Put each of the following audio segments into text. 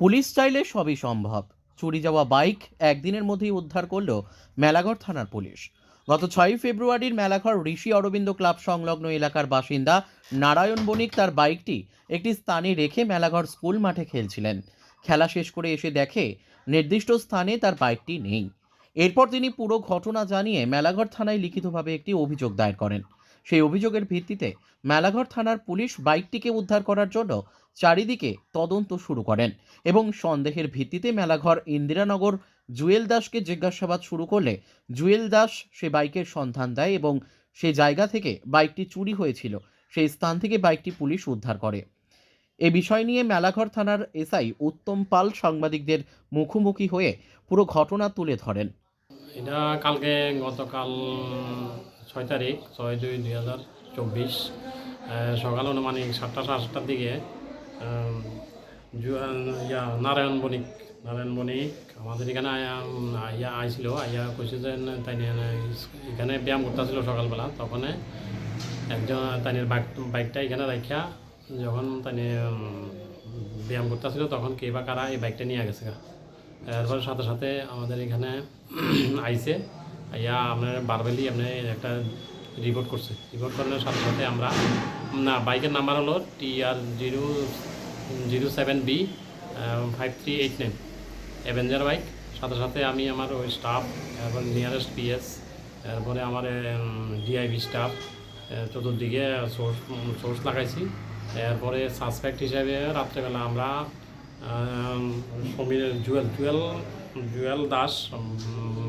Police চাইলে সবই সম্ভব। চুরি যাওয়া বাইক একদিনের মধ্যেই উদ্ধার করল মেলাঘর থানার পুলিশ। গত ছয়ই ফেব্রুয়ারির মেলাঘর ঋষি অরবিন্দ ক্লাব সংলগ্ন এলাকার বাসিন্দা নারায়ণ বণিক তার বাইকটি একটি স্থানে রেখে মেলাঘর স্কুল মাঠে খেলছিলেন। খেলা শেষ করে এসে দেখে নির্দিষ্ট স্থানে তার বাইকটি নেই। এরপর তিনি পুরো ঘটনা জানিয়ে মেলাঘর থানায় লিখিতভাবে একটি অভিযোগ দায়ের করেন। সেই অভিযোগের ভিত্তিতে মেলাঘর থানার পুলিশ বাইকটিকে উদ্ধার করার জন্য চারিদিকে তদন্ত শুরু করেন এবং সন্দেহের ভিত্তিতে মেলাঘর ইন্দিরানগর জুয়েল দাসকে জিজ্ঞাসাবাদ শুরু করলে জুয়েল দাস সে বাইকের সন্ধান দেয় এবং সে জায়গা থেকে বাইকটি চুরি হয়েছিল। সেই স্থান থেকে বাইকটি পুলিশ উদ্ধার করে। এ বিষয় নিয়ে মেলাঘর থানার এসআই উত্তম পাল সাংবাদিকদের মুখোমুখি হয়ে পুরো ঘটনা তুলে ধরেন। এটা কালকে গতকাল ছয় তারিখ, ছয় দুই দুই হাজার চব্বিশ সকাল অনুমানিক সাতটা সাড়ে সাতটার দিকে ইয়া, নারায়ণ বণিক নারায়ণ বণিক, আমাদের এখানে আয়া- আইয়া আইছিল আইয়া কইছে যে তাই এখানে ব্যায়াম করতেছিল সকালবেলা তখন একজন বাইক, বাইকটা এখানে রাখিয়া যখন তাই ব্যায়াম করতেছিল, তখন কে বা কারা এই বাইকটা নিয়ে গেছে। এরপর সাথে সাথে আমাদের এখানে আইসে আইয়া আপনার বারবেলি আপনি একটা রিপোর্ট করছে। রিপোর্ট করানোর সাথে সাথে আমরা, না বাইকের নাম্বার হলো T R zero zero seven B five three eight nine avenger bike সাথে সাথে আমি আমার ওই স্টাফ এরপর নিয়ারেস্ট পিএস এরপরে আমার ডিআইভি স্টাফ চতুর্দিকে সোর্স সোর্স লাগাইছি। এরপরে সাসপেক্ট হিসাবে রাত্রেবেলা আমরা সমীর জুয়েল জুয়েল জুয়েল দাস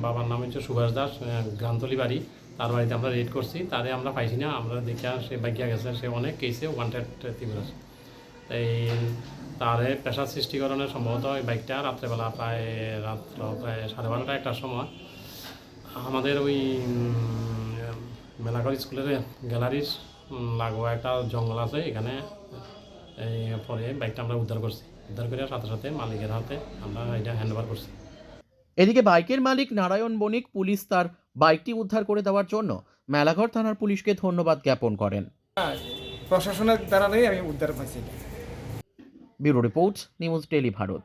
বাবার নাম হচ্ছে সুভাষ দাস গ্রান্তলি বাড়ি। তার বাড়িতে আমরা রেড করছি। তারে আমরা পাইছি না। আমরা দেখিয়া সে বাইকিয়া গেছে। সে অনেক কেসে ওয়ান্টেড তীব্র এই তারে প্রেশার সৃষ্টিকরণের সম্ভবত এই বাইকটা রাত্রেবেলা প্রায় রাত্র প্রায় সাড়ে বারোটা একটার সময় আমাদের ওই মেলাঘর স্কুলের গ্যালারির লাগোয়া একটা জঙ্গল আছে। এখানে, এই, পরে বাইকটা আমরা উদ্ধার করছি। উদ্ধার করে সাথে সাথে মালিকের হাতে আমরা এটা হ্যান্ড ওভার করছি। এদিকে বাইকের মালিক নারায়ণ বণিক পুলিশ তার বাইকটি উদ্ধার করে দেওয়ার জন্য মেলাঘর থানার পুলিশকে ধন্যবাদ জ্ঞাপন করেন। প্রশাসনের দ্বারা আমি উদ্ধার পাইছি। Bureau report news tele Bharat.